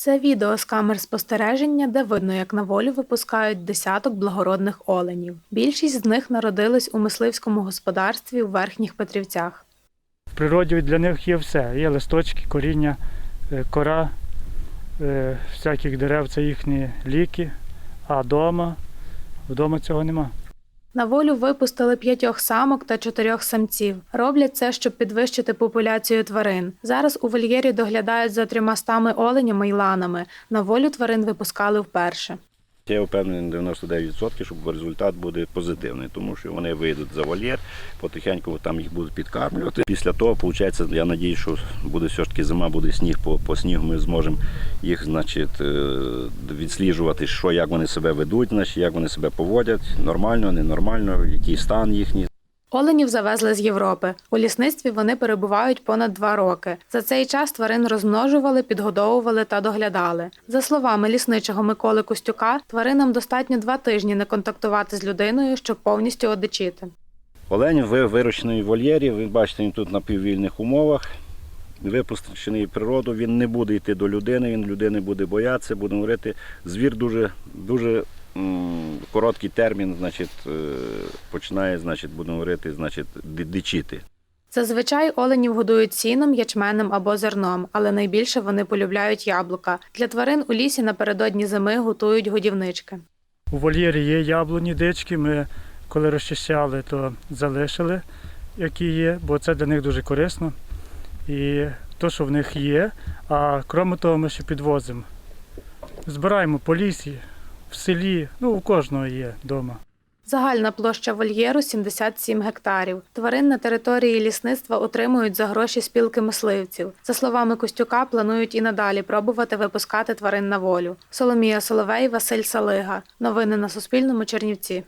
Це відео з камер спостереження, де видно, як на волю випускають десяток благородних оленів. Більшість з них народились у мисливському господарстві у верхніх Петрівцях. В природі для них є все. Є листочки, коріння, е, кора е, всяких дерев це їхні ліки, а вдома, вдома цього нема. На волю випустили п'ятьох самок та чотирьох самців. Роблять це, щоб підвищити популяцію тварин. Зараз у вольєрі доглядають за трьома стами оленями й ланами. На волю тварин випускали вперше. Я впевнений на 99%, що результат буде позитивний, тому що вони вийдуть за вольєр, потихеньку там їх будуть підкармлювати. Після того, виходить, я надію, що буде все ж таки зима, буде сніг, по, по снігу ми зможемо їх значить, е, відсліджувати, що як вони себе ведуть, значить, як вони себе поводять, нормально, ненормально, який стан їхній. Оленів завезли з Європи. У лісництві вони перебувають понад два роки. За цей час тварин розмножували, підгодовували та доглядали. За словами лісничого Миколи Костюка, тваринам достатньо два тижні не контактувати з людиною, щоб повністю одичити. Олень ви- вирощений в вольєрі, ви бачите, він тут на піввільних умовах. Випущений природу, він не буде йти до людини, він людини буде боятися, буде говорити. Звір дуже, дуже короткий термін, значить, е, починає, значить, будемо говорити, значить, дичити. Зазвичай оленів годують сіном, ячменем або зерном, але найбільше вони полюбляють яблука. Для тварин у лісі напередодні зими готують годівнички. У вольєрі є яблуні, дички. Ми коли розчищали, то залишили, які є, бо це для них дуже корисно. І то, що в них є, а крім того, ми ще підвозимо. Збираємо по лісі, в селі, ну у кожного є вдома. Загальна площа вольєру 77 гектарів. Тварин на території лісництва отримують за гроші спілки мисливців. За словами Костюка, планують і надалі пробувати випускати тварин на волю. Соломія Соловей, Василь Салига. Новини на Суспільному. Чернівці.